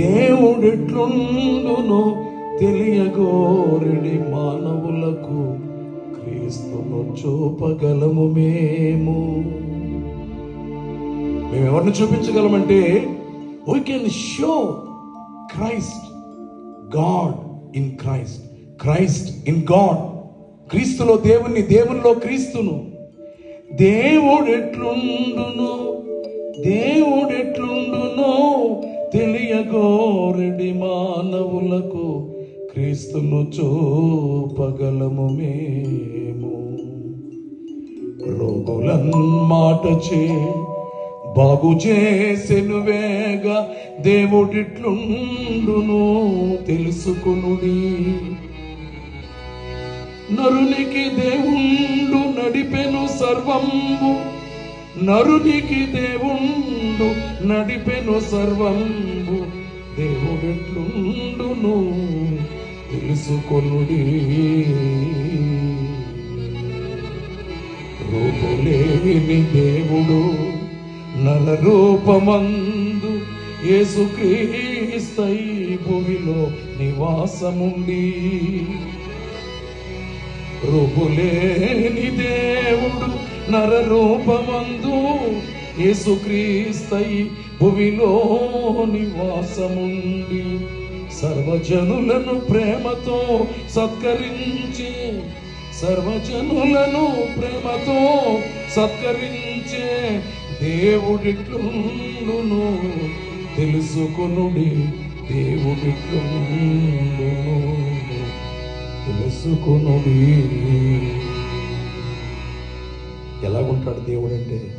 దేవుడిట్లుండును తెలియగోరిడి మానవులకు క్రీస్తును చూపగలము మేము. మేము ఎవరిని చూపించగలమంటే we can show Christ God in Christ Christ in God క్రీస్తులో దేవుణ్ణి దేవునిలో క్రీస్తును. దేవుడెట్లుండును దేవుడెట్లుండును తెలియగోరెడి మానవులకు క్రీస్తును చూపగలము మేము. రోగులన్ మాట చే బాగు చేసెనువేగా దేవుడిట్లుండును తెలుసుకునుడి నరునికి దేవుండు నడిపెను సర్వంబు నరునికి దేవుండు నడిపెను సర్వంబు. దేవుడెట్లుండును? తెలుసుకొనుడి. రూపులేని దేవుడు నల రూపమందు యేసుక్రీస్తై భూమిలో నివాసముండి. రూపులేని దేవుడు నర రూపమందు యేసుక్రీస్తై భువిలో నివాసముండి సర్వజనులను ప్రేమతో సత్కరించి సర్వజనులను ప్రేమతో సత్కరించే దేవుడిట్లును తెలుసుకునుడి దేవుడిట్లును తెలుసుకునుడి ఎలాగుంటాడు దేవుడు అంటే?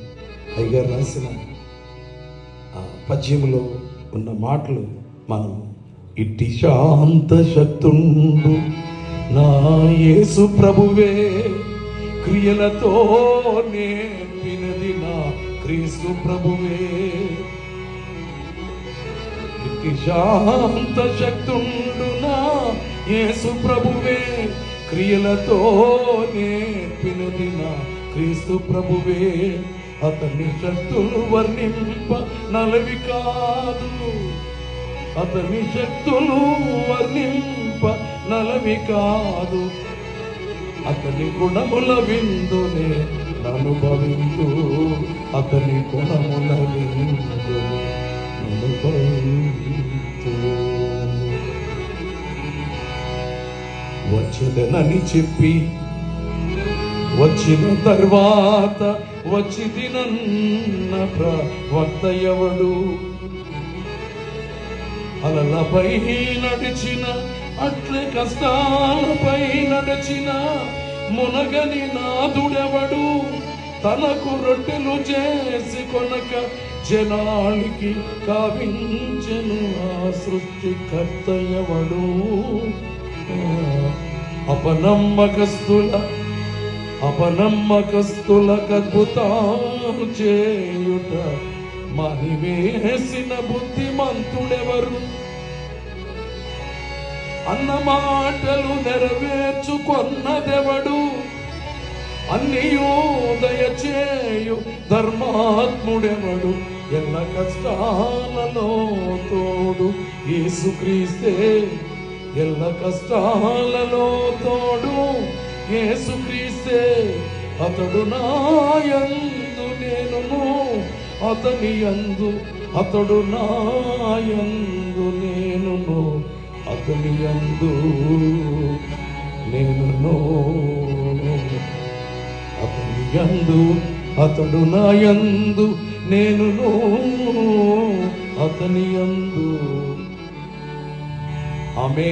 అయ్యగారు రాసిన ఆ పద్యములో ఉన్న మాటలు మనం ఇట్టి శాంత శక్తుండు. నా యేసు ప్రభువే క్రియలతో నేర్పినది నా క్రీస్తు ప్రభువే. ఇట్టి శాంత శక్తుండు నా యేసు ప్రభువే క్రియలతో నేర్పినది నా క్రీస్తు ప్రభువే అతని శక్తులు వర్ణింప నలవి కాదు. అతని శక్తులు వర్ణింప నలవి కాదు. అతని గుణముల విందునే అనుభవించు. అతని గుణముల విందునే అనుభవింతు వచ్చదనని చెప్పి వచ్చిన తర్వాత వచ్చి తినన్న ప్రవక్త ఎవడు? అలలపై నడిచిన అట్లే కష్టాలపై నడిచిన మునగని నాదుడెవడు? తనకు రొట్టెలు చేసి కొనక జనానికి కావించను ఆ సృష్టికర్త ఎవడు? అపనమ్మకస్తుల అపనమ్మకస్తులకు అద్భుతాలు చేయుట మహిమేసిన బుద్ధిమంతుడెవరు? అన్న మాటలు నెరవేర్చుకొన్నదెవడు? అన్నియోదయ చేయు ధర్మాత్ముడెవడు? ఎన్న కష్టాలలో తోడు ఏసుక్రీస్తే ఎల్ల కష్టాలలో తోడు యేసుక్రీస్తే అతడు నాయందు నేను అతని యందు అతడు నాయందు నేను అతని యందు నేను అతని యందు అతడు నాయందు నేను అతని యందు ఆమె